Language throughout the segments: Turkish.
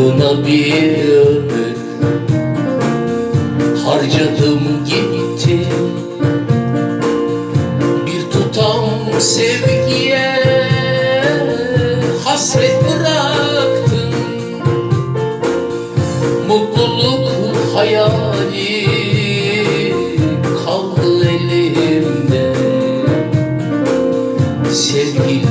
uğruna bir ömür. Harcadım gitti. Bir tutam sevgiye hasret bıraktım. Mutluluk hayali kaldı elimde. Sevgilim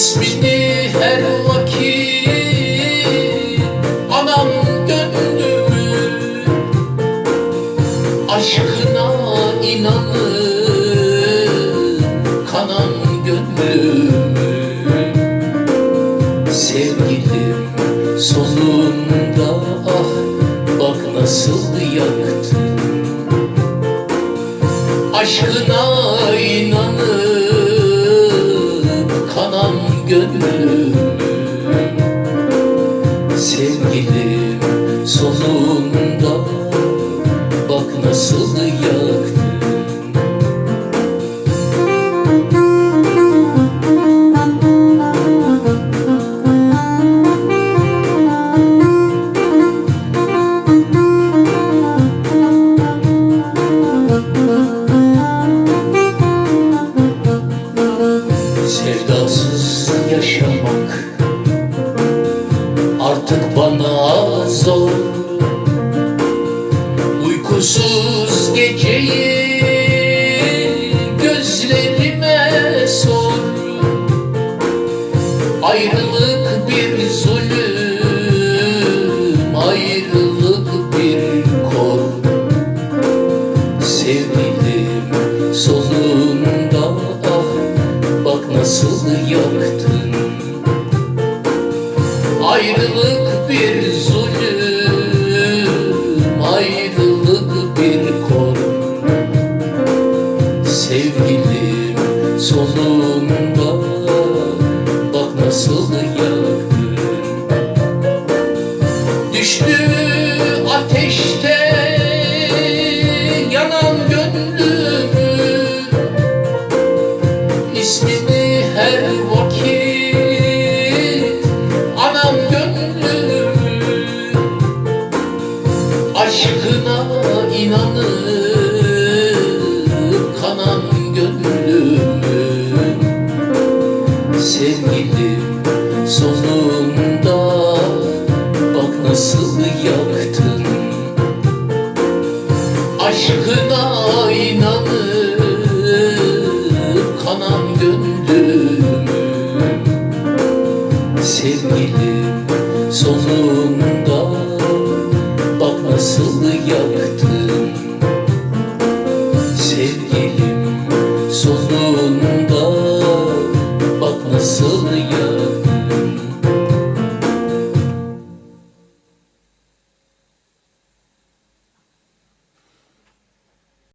İsmini her vakit anam gönlümü Aşkına inanıp kanan gönlümü Sevgilim sonunda ah bak nasıl yaktı Aşkına inanıp kanan gönlümü Sevgilim sonunda bak nasıl yaktı Sevdasız yaşamak. Artık bana zor. Uykusuz geceyi gözlerime sor. Ayrılık Ayrılık bir zulüm, ayrılık bir kor Sevgilim sonunda bak nasıl yaktın. Düştü Sevgilim sonunda. Bak nasıl yaktın. Aşkına inanıp kanan gönlümü Sevgilim sonunda